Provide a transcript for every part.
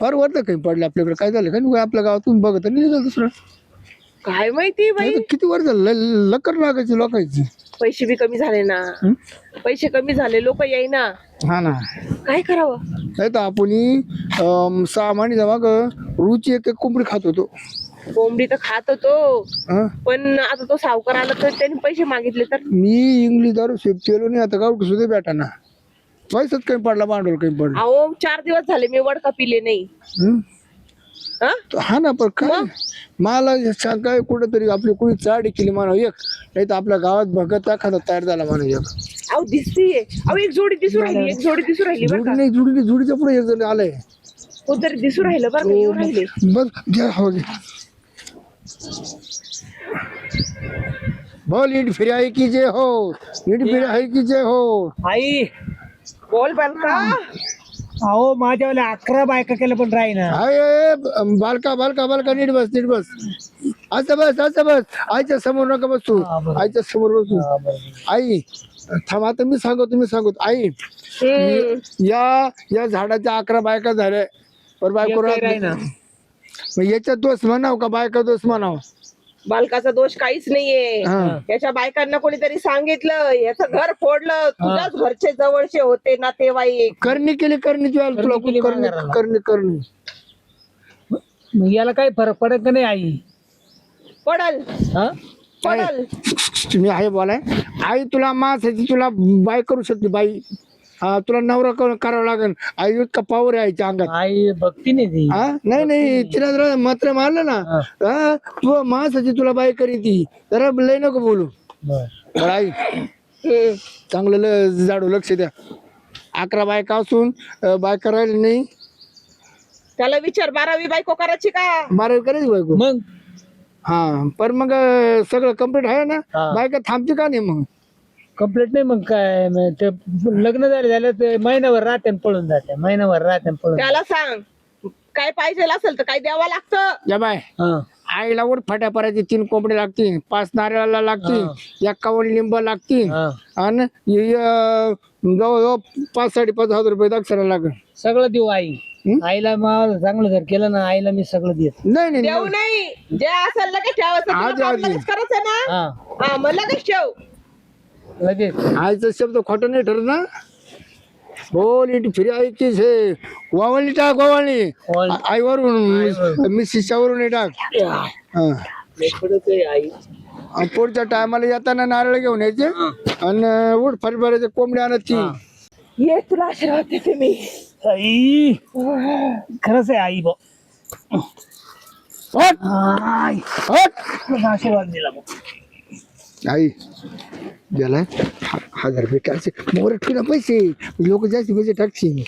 फार वरतं काही पडलं आपल्याकडे. काय झालं? का नाही आपल्या गावातून बघत नाही झालं दुसरं. काय माहिती बाई? नाही तर किती वर झालं? ल- लकर लागायची लोकांची. पैसे बी कमी झाले ना? पैसे कमी झाले लोक येईना हा ना. काय करावं? नाही तर आपण सहा महिने जेव्हा रुची एक एक कोंबडी खात होतो. कोंबडी तर खात होतो. हं? पण आता तो सावकार आला तर त्यांनी पैसे मागितले तर? मी इंग्लिश दारू शेप केलो नाही आता गावठी सुद्धा भेटा ना पैसाच काही पडला भांडवल काही पडलं. अहो चार दिवस झाले मी वडका पिले नाही. हं? हा? तो हा ना पण काय? मला हे सांग काय कुठेतरी आपली कुणी चाडी केली म्हणा एक. नाही तर आपल्या गावात भगत एखादा तयार झाला म्हणा एक. अहो दिसतीये अहो एक जोडी दिसू राहिली एक जोडी दिसू राहिली बरं जुडी का? नाही जुडी जुडीच्या पुढे एक जण आलंय. कोणतरी दिसू राहिलं बरं का येऊ राहिले. बस घ्या हो घे बोल ईट फिराई की जय हो ईट फिराई की जय हो. आई बोल बालका. अहो माझ्यावाल्या अकरा बायका केल्या पण राही ना हाय हाय, बालका बालका बालका नीट बस नीट बस. असं बस असं बस. आईच्या समोर नका बसू. आईच्या समोर बसू. आई थांब आता मी सांगतो मी सांगतो आई. या या झाडाच्या अकरा बायका झाल्या. पर बायको राहत नाही. मग याच्यात दोष म्हणाव का? बायका दोष म्हणाव? बालकाचा दोष काहीच नाहीये. हा. याच्या बायकांना कोणीतरी सांगितलं याचं घर फोडलं तुझ्याच घरचे जवळचे होते नातेवाईक. करणी केली करणी तुला तुला करणी केली करणी माघाराला. करणी करणी मग याला काही फरक पडत का नाही आई? पडल. हा? पडल. तुम्ही आहे बोलाय. आई तुला मासाची तुला बाय करू शकते बाई. हा तुला नवरा कर- करावं लागेल. आई इतका पावर आहे आईच्या अंगात. आई भक्ती नाही ती. हा? नाही नाही तिला जरा मात्र मारलं ना. हा. तू मासाची तुला बाय करी ती. जरा लय नको बोलू. बर. आई. चांगलं ल- जाडू लक्ष द्या. अकरा बायका असून अं, बायका राहिली नाही. त्याला विचार बारावी बायको करायची का? बारावी करायची बायको? मग? हा पण मग अं, सगळं कंप्लीट आहे ना? हा. बायका थांबते का नाही मग? कंप्लीट नाही मग काय मग ते लग्न झाले झालं ते महिनाभर राहते आणि पळून जाते महिनाभर राहते आणि पळून त्याला सांग काय पाहिजे असेल तर काय द्यावं लागतं? या बाय हा. आईला वर फाट्या परायचे तीन कोंबडे लागतील पाच नारळाला लागतील एक्कावन्न लिंब लागतील हा. आणि हे, अं, जवळजवळ पाच साडेपाच हजार रुपये दाक्षराला लागेल. सगळं देऊ आई. हं? आईला मला चांगलं जर केलं ना आईला मी सगळं देत. नाही नाही देऊ नाही. जे असेल लगेच ठेवायचं. तुला आधी- काम आधी. लगेच करायचं ना? हा. हा मग लगेच ठेव. लगेच. आईचा शब्द खोटा नाही ठरत ना? बोल इट फिरी आईची छे वावळणी टाक वावळणी वावळणी. आ- आईवरून. मी शिष्यावरून टाक. हा. आणि पुढच्या टायमाला येताना नारळ घेऊन यायचे आणि उठ फरफराचे कोंबडी आणत ती ये तुला आशीर्वाद देते मी. आई. खरंच आहे आई बा. हट, आई हट. आशीर्वाद दिला बा. आई हा- हजार रुपये टाकचे मोर ठेवला पैसे. लोक जास्त पैसे टाकशील.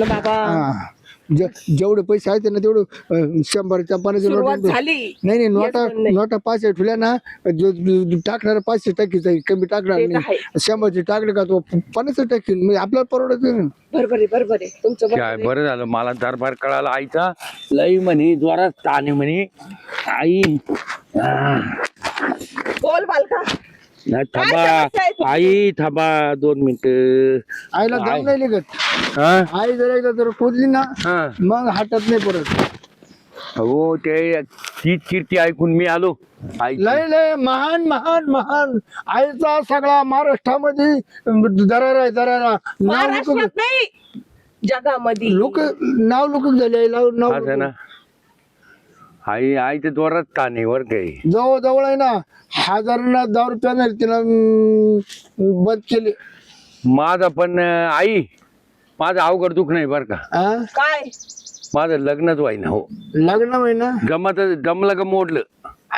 बाबा. हा. जे- जेवढे पैसे आहेत ना तेवढं शंभरच्या पाण्याच्या सुरुवात नोटा झाली. नाही नाही नोटा नाही. नोटा पाचशे ठेवल्या ना जो जो टाकणार पाचशे टाकीचा कमी टाकणार ते तर नाही. शंभरचे टाकले का तो पन्नास टाकील. म्हणजे आपल्याला परवडत. बरोबर आहे बरोबर आहे. तुमचं बरोबर काय आहे. बरं झालं. मला दरबार कळाला आईचा. लई म्हणे जोरात ताने म्हणे. आई. बोल बालका. नाही, थांबा? आई थांबा दोन मिनिट. आईला दम नाही हा? आई जर एकदा जर खोदली ना हा. मग हातात नाही पडत हो ते ती कीर्ती ऐकून मी आलो. आई लय लय महान महान महान. आईचा सगळा महाराष्ट्रामध्ये दरार आहे दरारा. नाव महाराष्ट्रात नाही जगामध्ये. लोक नाव लोक झाले नाव ना. आई आई ते जोरात ताने वर काही जवळ जवळ आहे ना हजारांना दहा रुपयाने तिला अं, बंद केले. माझा पण अं, आई माझं अवघड दुःख नाही बरं का. हा? काय? माझं लग्नच व्हाय हो. लग्न महिना गमत जमलं का मोडलं.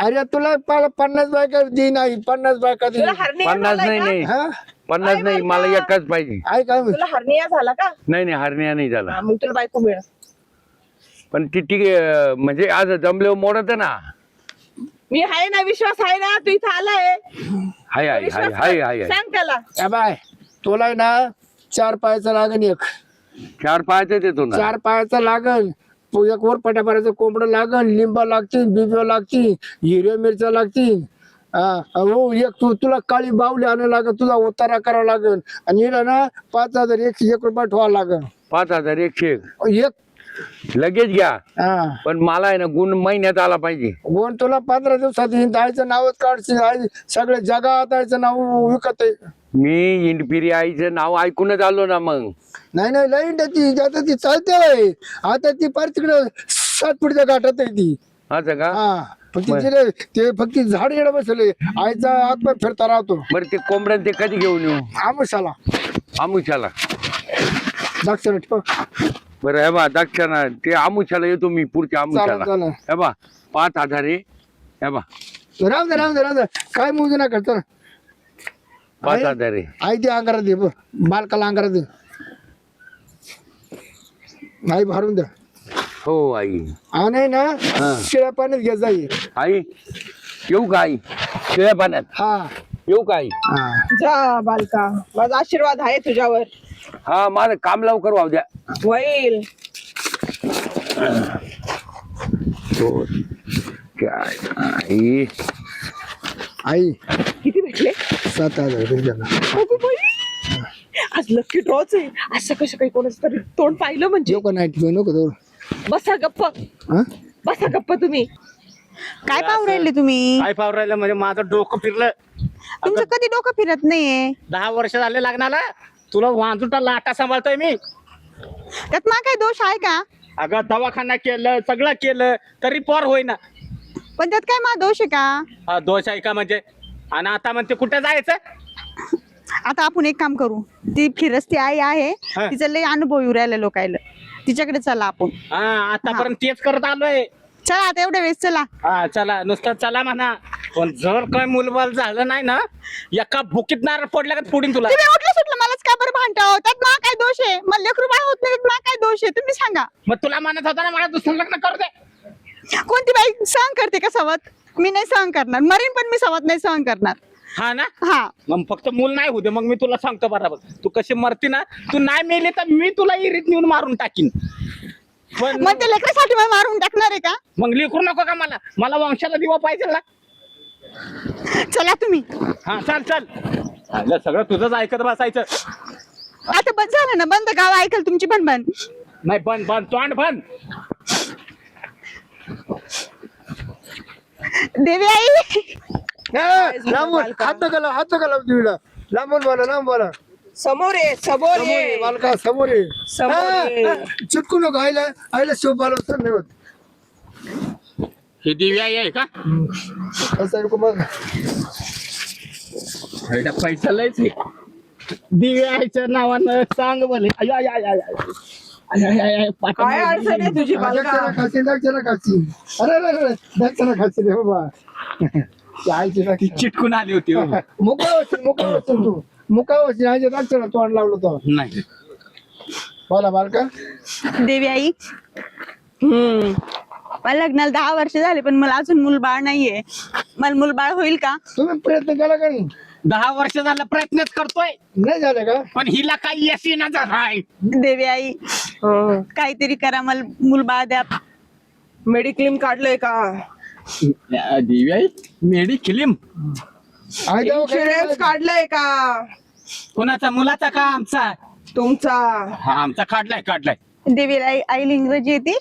अरे तुला प- पन्नास बायका देईन आई पन्नास बायका तुला हरनिया पन्नास नाही का? नाही. हा? पन्नास नाही मला? एकच पाहिजे. आई काय म्हणते? तुला हरनिया झाला का? नाही नाही हरण्या नाही झाला. हा, मग तुला बायको मिळ पण ती ती अं, म्हणजे आज जमल्यावर मोडत ना. मी आहे ना विश्वास आहे ना तू इथं आलाय. हाय हाय हाय हाय. हाय हाय. सांग त्याला. या बाय तुला आहे ना चार पायाचा लागन एक. चार पायाचे देतो ना चार पायाचा लागन तो एक वर पटापराचं कोंबडं लागन लिंबा लागतील बिबा लागतील हिरव्या मिरच्या लागतील. हा, हो एक तू तुला काळी बावली आणायला लागन तुझा उतारा करावा लागन. आणि हिला ना पाच हजार एकशे एक रुपये ठेवावा लागन. पाच हजार एकशे एक. एक लगेच घ्या. हा. पण मला आहे ना गुण महिन्यात आला पाहिजे. कोण तुला पंधरा दिवसात आईचं नावच काढशील. आई सगळे जगात आईचं नाव विकत आहे. मी इंडपिरी आईचं नाव ऐकूनच आलो ना मग. नाही नाही लाईन ती. आता ती चालते. आता ती पार तिकडे सातपुडच्या घाटात आहे ती. असं का? हा. फक्त तिला ते फक्त झाड येणं बसले आईचा आत्मा फिरता राहतो. बरं ते कोंबड्यान ते कधी घेऊन येऊ? आमुषाला आमुच्याला दक्षिण ठेव बरं हे बा दक्षिणा ते आमुच्याला येतो मी पुढच्या चालेल. हे बा पाच हजार आहे. हे बा राहू दे राहू दे राहू दे. काय मोजू नका चल. पाच आहे? हजार आहे. आई ते अंगारात दे बघ बालकाला अंगारात दे. आई भरून द्या. हो आई. हा नाही ना शिळ्या पाण्यात घे जाई. आई येऊ का आई? शिळ्या पाण्यात? हा. येऊ का आई? हा. जा बालका. माझा आशीर्वाद आहे तुझ्यावर. हा माझं काम लवकर वाहू द्या. होईल. काय आई आई किती भेटले? सात हजार रुपये द्या ना. अगं बाई, आज लक्की ड्रॉच आहे. आज सकाळी सकाळी कोणाचं तरी तोंड पाहिलं म्हणजे? का नाही ठेवू नको बसा गप्प. हा? बसा गप्प तुम्ही. काय पाहू राहिले तुम्ही? काय पाहू राहिलं? म्हणजे माझं डोकं फिरलं. तुमचं कधी डोकं फिरत नाहीये? दहा वर्ष झाले लग्नाला. तुला वांजुटा लाटा सांभाळतोय मी. त्यात मा काय दोष आहे का? अगं दवाखाना केलं सगळं केलं तरी पोर होईना. पण त्यात काय मा दोष आहे का? हा, दोष आहे का म्हणजे? आणि आता म्हणते कुठे जायचं? आता आपण एक काम करू. ती फिरस्ती आई आहे हा. तिचं लय अनुभव येऊ राहिला लोकायला. तिच्याकडे चला आपण. हा आतापर्यंत तेच करत आलोय. चला आता एवढ्या वेळेस चला. हा चला नुसतं चला म्हणा. पण जर काय मुलबाल झालं नाही ना एका भुकीत नारळ पडल्या का पुढील तुला. तुम्ही उठलं का बरं भांडता त्यात मा काय दोष आहे? मला लेकरू बाळ होत नाही मा काय दोष आहे? तुम्ही सांगा. मग तुला म्हणत होता ना मला दुसरं लग्न करू दे. कोणती बाई? सहन करते का सवत मी नाही सहन करणार. मरीन पण मी सवत नाही सहन करणार. हा ना? हा. मग फक्त मूल नाही होते मग मी तुला सांगतो बरोबर. तू कशी मरती ना तू नाही मेली तर मी तुला इरीत नेऊन मारून टाकीन. पण मग ते लेकरासाठी मला मारून टाकणार आहे का? मग लेकरू नको का मला? मला वंशाला दिवा पाहिजे ना. चला तुम्ही. हा चल चल. आलं सगळं तुझंच ऐकत बसायचं. आता बंद झालं ना बंद गाव ऐकल तुमची पण बंद. नाही बंद बंद तोंड बंद. देवी आई. हा, लांबून हात नका हात नका लावू तुम्ही लांबून बोला लांब बोला. समोर ये समोर समोर ये, ये. बालका समोर ये. समोर हा, ये. हा, चिटकू नको आईला आईला शिव बालवत नाही होत. हे दिव्या आहे का? असं आहे का पैसा लयच दिव्याच्या नावानं सांग बोले आय, आय, आय, आय, आय. आय, आय, आय, आय, पाठीमागे काय अडचण आहे तुझी बालका? दक्षिणा खाशी दक्षिणा खाशी अरे अरे अरे दक्षिणा खाशी रे बाबा. ती आईची ती दक्षिणा चिटकून आली होती हो. मुका वचन मुका वचन तू. मुका वचन आईच्या दक्षिणा तोंड लावलं तो. नाही. बोला बालका. देवी आई. हम्म. मला लग्नाला दहा वर्ष झाले पण मला अजून मूलबाळ नाहीये. मला मूलबाळ होईल का? तुम्ही प्रयत्न केला का नाही? दहा वर्ष झालं प्रयत्नच करतोय. नाही झालं का? पण हिला काही यश येणार झालाय देवी आई हं. काहीतरी करा मला मूलबाळ द्या. मेडिक्लेम काढलंय का? मेडिक्लेम आई जाऊ इन्शुरन्स काढलंय का? कोणाचा? मुलाचा का आमचा? तुमचा. हा आमचा काढलाय काढलाय. देवी आई आईला इंग्रजी येते?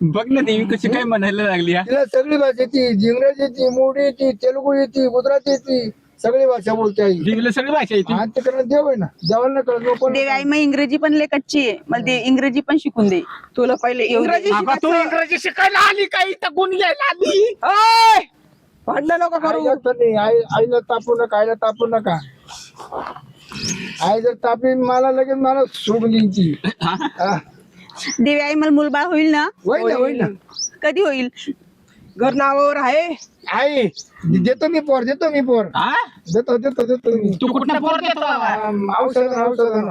बघ ना देवी कशी काय म्हणायला लागली हा. तिला सगळी भाषा येते. इंग्रजी येते मोडी येते तेलुगू येते गुजराती येते. सगळी भाषा बोलते आई. देवीला सगळी भाषा येते देव आहे ना. देवाला नाही कळत नको देवी आई मग इंग्रजी पण लय कच्ची आहे. मला ते इंग्रजी पण शिकून दे. तुला पहिले इंग्रजी तू. इंग्रजी शिकायला आली का? इथं गुण घ्यायला आली. ओय! भांडणं नको करू. नाही. आई आईला तापू नका आईला तापू नका. आई जर तापी मला लगेच मला सोडून देईन ती हा. देवी आई मला मूलबाळ होईल ना? होईल ना होईल ना. कधी होईल? घर नावावर आहे? आई देतो मी पोर देतो मी पोर. हा? देतो देतो देतो मी. तू कुठं पोर देतो बाबा? आम, औषध औषध.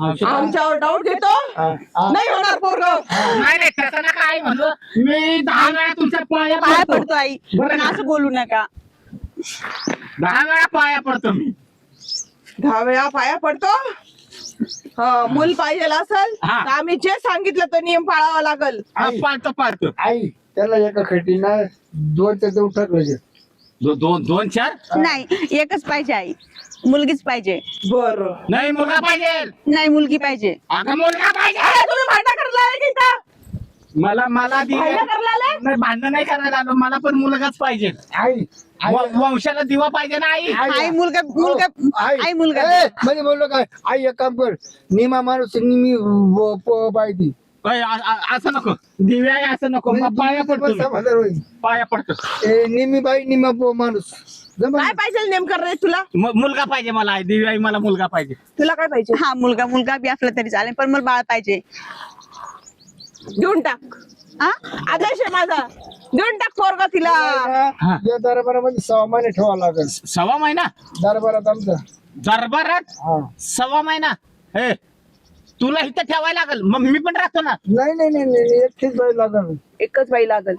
आमच्यावर डाऊट घेतो नाही होणार पोरग नाही नाही तसं आई म्हणलं मी दहा वेळा तुमच्या पाया पाया पडतो. पडतो आई. पण असं बोलू नका. दहा वेळा पाया पडतो मी. दहा वेळा पाया पडतो? हा मूल पाहिजे असेल हा. तर आम्ही जे सांगितलं तो नियम पाळावा लागल. हा, पाळतो पाळतो. आई त्याला एका खटी ना दोन ते दोन टाकलं दो- दोन दोन चार? नाही एकच पाहिजे आई. मुलगीच पाहिजे. बर. नाही मुलगा पाहिजे. नाही मुलगी पाहिजे. अगं मुलगा पाहिजे. तुम्ही भांडण करायला आले की इथं? मला मला दिवा भांडण करायला आले? नाही भांडण नाही करायला आलो. मला पण मुलगाच पाहिजे. आई आई. व- वंशाला दिवा पाहिजे ना आई? आई. मुलगा मुलगा आई. मुलगा. ए, म्हणजे बोललो काय? आई एक काम कर. निमा माणूस निमी व- प- बाई ती. अय, आ- आ- असं नको. दिव्या आहे असं नको. मग पाया पडतो होईल. पाया पडतो. ए, निमी बाई निमा प- माणूस? काय पाहिजे नेमकं रे तुला? म- मुलगा पाहिजे मला दिव्या मला मुलगा पाहिजे. तुला काय पाहिजे? हा मुलगा मुलगा बी असला तरी चालेल पण मला बाळ पाहिजे. देऊन टाक. हा आदेश आहे माझा. देऊन टाक पोरगा तिला. हा. या दरबारामध्ये सहा महिने ठेवा लागेल. सव्वा महिना? दरबारात आमचा. दरबारात? हा. सव्वा महिना? हे तुला इथं ठेवायला लागल. मग मी पण राहतो ना. नाही नाही नाही नाही एकटीच बाई लागल. एकच बाई लागल.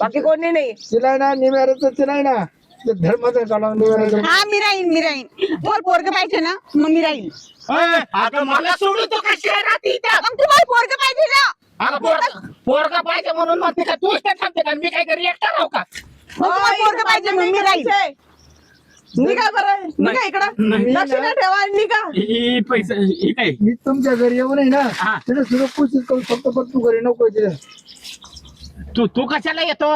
बाकी कोणी नाही. तिला ना निम्याचं तिला ना. ते धर्माचं काढा निम्याचं हा मी राहीन मी राहीन. तुम्हाला पोरग पाहिजे ना मग मी राहीन. अय, अगं मला सोडू तो कशी आहे राहते इथं? मग तुम्हाला पोरग पाहिजे ना. पोरगा पोरगा पाहिजे म्हणून म्हणते का? थांबते का? मी काय घरी एकटा राहू का? मग तुम्हाला पोरग पाहिजे मग मी राहीन. निघा बरं निघा इकडं. नाही. दक्षिणा ठेवा आणि निघा. ही पैसे ही काय? मी तुमच्या घरी येऊ नाही ना हा. तिला सुद्धा कोशिश करू फक्त पण तू घरी नको तिला तू तू कशाला येतो?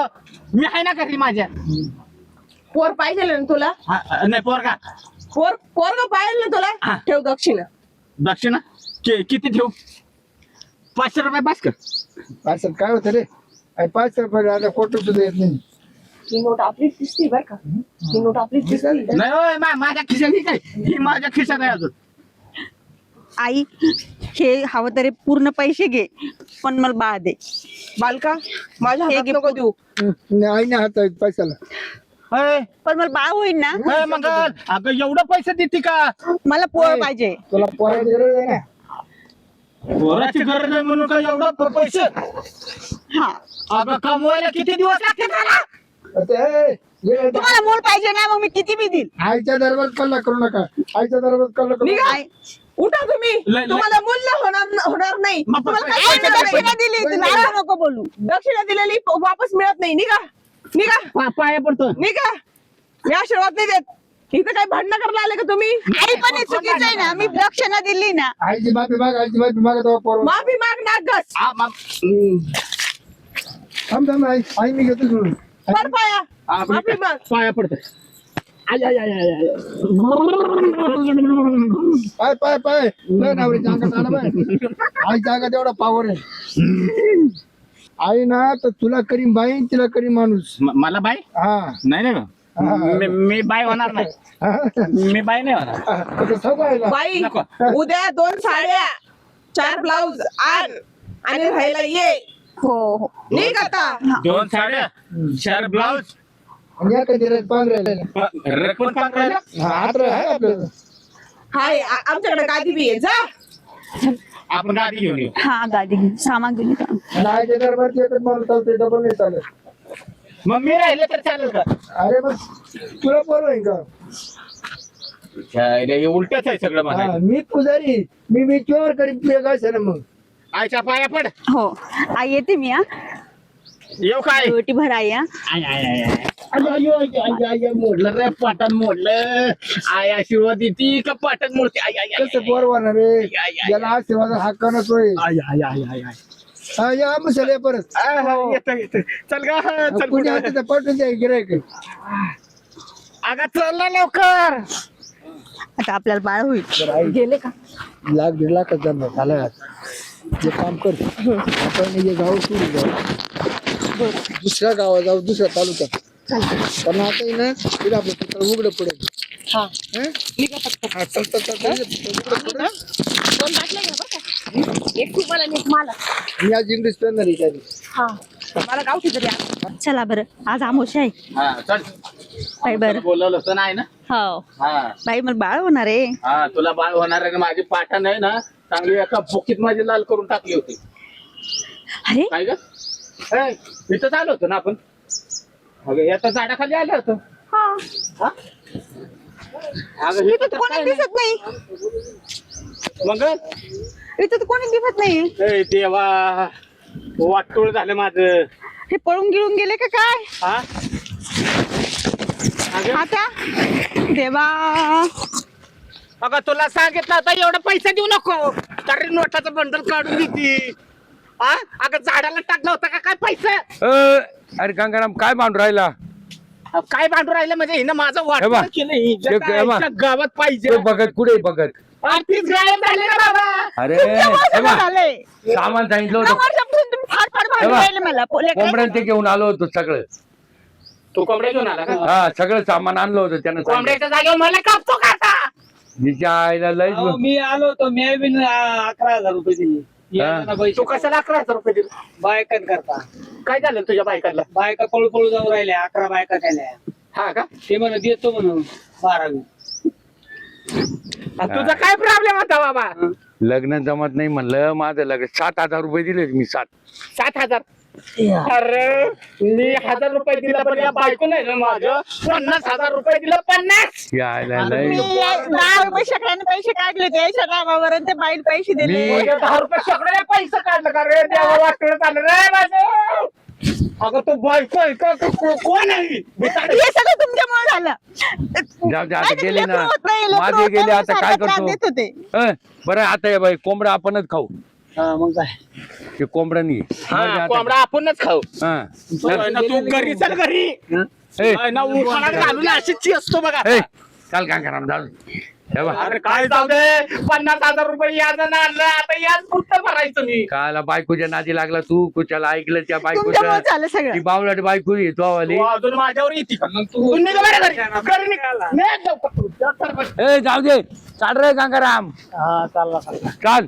मी आहे ना घरी माझ्या. पोर पाहिजे ना तुला? हा, नाही पोरगा. पोर पोरग पाहिजे ना हा. तुला ठेव दक्षिणा. दक्षिणा? कि- किती ठेवू? पाचशे रुपये बस कर. असं काय होतं रे? अरे पाच रुपये आता फोटो सुद्धा येत नाही. ही नोट आपलीच दिसती बर का? ही नोट आपलीच दिसती. नाही होय, मा- माझ्या खिशात काय? ही माझ्या खिशात आहे अजून. आई हे हवं तरी पूर्ण पैसे घे पण मला बाळ दे. बालका माझ्या हे हातात घे नको देऊ. नाही, आईने हात आहेत पैशाला पण मला बाळ होईल ना? मंगल. अगं एवढं पैसे देते का? मला पोर पाहिजे. तुला पोराची गरज आहे ना? पोराची गरज आहे म्हणून का एवढं प- पैसे? हा. अगं कमवायला किती दिवस लागते त्याला? तुम्हाला मूल पाहिजे ना मग मी किती बी देईल. आईच्या दरबार कल्ला करू नका. आईच्या दरबार कल्ला करू निघा. नका. उठा तुम्ही. लय- लय- तुम्हाला मूल्य होणार होणार नाही. मग- तुम्हाला काही आईने मिळणार नाही. दक्षिणा दिली. तुला असं नको बोलू. दक्षिणा दिलेली प- वापस मिळत नाही. निघा. निघा. पा- पाया पडतो. निघा. मी आशीर्वाद नाही देत. इथं काय भांडणं करायला आले का तुम्ही? आई पण हे चुकीचं आहे ना. मी दक्षिणा दिली ना. आईची माफी माग आईची माफी माग तेव्हा पोर. माफी माग ना गस हा, मग- थांब थांब आई. आई मी घेतो सोडून पाया. पाया. पडतो आय, आय, आय, आय, आय. पाय नवरी आई जागा तेवढा पावर आहे. आई ना तर तुला करी बाई तिला करी माणूस. म- मला बाय हा. नाही नाही हा. मी- मी बाय होणार नाही. हा. मी बाय नाही होणार. ना. बाई नको. उद्या दोन साड्या चार ब्लाऊज आण आणि राहायला ये. हो हो. निघ आता. दोन साड्या. चार कधी. रक्कम हा आहे आपल्याला हाय आ- आमच्याकडे गादी बी आहे. जा. आपण गाडी घेऊन येऊ. हा घेऊन सामान घेऊन येतो. आणि आईच्या दरबारची एकच माणूस चालते डबल नाही चालत. मग मी राहिले तर चालेल का? अरे बस तुला आहे का? हे उलटच आहे सगळं हा, मी पुजारी. मी मी चोर करी तुझ्या काय ना मग? आयच्या पाया पड. हो. आई येते मी हा. येऊ काय? रोटी भर आई हा. आय, आय, आय, आय. अयो, अयो, अयो, अयो, अयो, मोडलं रे पाटण मोडलं. आय आशीर्वाद येते का पाटण मोडते? आय, आय, आय, कसं पोर रे? याला आशीर्वाद हक्का नसतोय आय, आय, आय, आय, आय. हा या मसाले परत. आ, हा, येतं, येतं. चल गा चल कुणी पुढे. पाठवून द्या गिरायक अगं चल ना लवकर. आता आपल्याला बाळ होईल. गेले का? लाख दीड लाख जन्म झाला जे काम कर आपण हे गाव सोडून जाऊ. दुसऱ्या गावात जाऊ दुसऱ्या तालुक्यात. कारण आता आहे ना तिला आपलं पुतळं उघडं पडेल. हा. हं? हा, चल, चल, चल, चल, उघडं पडेल. दोन बाटल्या घ्या बरं का. एक तुम्हाला आणि एक मला. मी आज इंग्लिश पेन आहे त्याने हा. मला गावठी तरी आणा. चला बरं. आज आमोश आहे. हा चल. बाई बरं. बोलवलं होतं नाही ना हो. हा. बाई मला बाळ होणार आहे. हा तुला बाळ होणार आहे ना माझी पाठण आहे ना चांगली एका बुकीत माझी लाल करून टाकली होती. अरे? काय ग? ए, इथं आलो होतो ना आपण. अगं याच्या झाडाखाली आलं होतं. हा. हा? अगं इथं तर कोणी काय दिसत नाही. मग इथं तर कोणी दिसत नाही. ए देवा. वाटोळ झालं माझं. हे पळून गिळून गेले का काय? हा? आता? देवा. अगं तुला सांगितलं होतं एवढं पैसे देऊ नको. तरी नोटाचं बंडल काढून देते. हा अगं झाडाला टाकलं होतं का? काय पैसे? अ, अरे गंगाराम काय मांडू राहिला? काय भांडू राहिलं? म्हणजे हिनं माझं हे बा. वाटलं केलं हिच्या बा. काय गावात पाहिजे. ते बघत कुठे बघत? आणि तीच गायब झाली ना बाबा. अरे हे झालंय सामान सांगितलं होतं. तुम्ही भांडून बा. राहिले मला? कोंबड्यान ते घेऊन आलो होतो सगळं. तू कोंबड्या घेऊन आला का? हा सगळं सामान आणलं होतं त्यानं सांगितलं. कोंबड्याच्या जागेवर मला कापतो का आता? तिच्या आईला लय अहो, मी आलो होतो मी बी न- अकरा हजार रुपये दिले. पैसे. तू कशाला अकरा हजार रुपये दिले? बायकां करता. काय झालं तुझ्या बायकाला बायका पळू पळू जाऊ राहिल्या अकरा बायका केल्या. हा का? ते म्हणत देतो म्हणून बारावी. आणि तुझा काय प्रॉब्लेम होता बाबा? लग्न जमत नाही म्हणलं माझं लग्न सात हजार रुपये दिले मी सात. सात हजार? अरे मी हजार रुपये दिला पण या बायको नाही ना माझं. पन्नास हजार रुपये दिलं पन्नास! या आईला लय. मी दहा रुपये शकड्याने पैसे काढले नावावर आणि ते बाईल पैसे दिले. मी- म्हणजे दहा रुपये सगळे पैसे काढलं का रे? देवा वाटलं चाललं रे माझं. अगं तू बायको आहे का? कोण आहे? बिचारी. हे सगळं तुमच्यामुळे झालं. जाऊ दे आता गेले ना. लेकरं होत नाही, लेकरं माझे होत गेले नाही, आता काय सारखं त्रास करतो? देत होते. हं, बरं आता ये बाई कोंबडा आपणच खाऊ. हा मग काय? ते कोंबडा नाही. हा, कोंबडा आपणच खाऊ. हा. ना, तू घरी चल घरी. ना, उखाणात घालून अशीच असतो बघा. चाल गंगाराम जाऊ दे. हे बघ, अरे काय जाऊ दे पन्नास हजार रुपये याद आणलं आता याच कुठं भरायचं मी. काला बायकोच्या नादी लागला तू कुच्याला ऐकलं त्या तुमच्यामुळे बायकोच्या झालं सगळं. बावलाट बायको येतो वाली. तू अजून माझ्यावर येते का? मग तू निघ बरं घरी. घरी निघ. निघ लवकर तू. जा सरपंच. ए जाऊ दे. चाल रे गंगाराम. हा चालला चालला. चाल.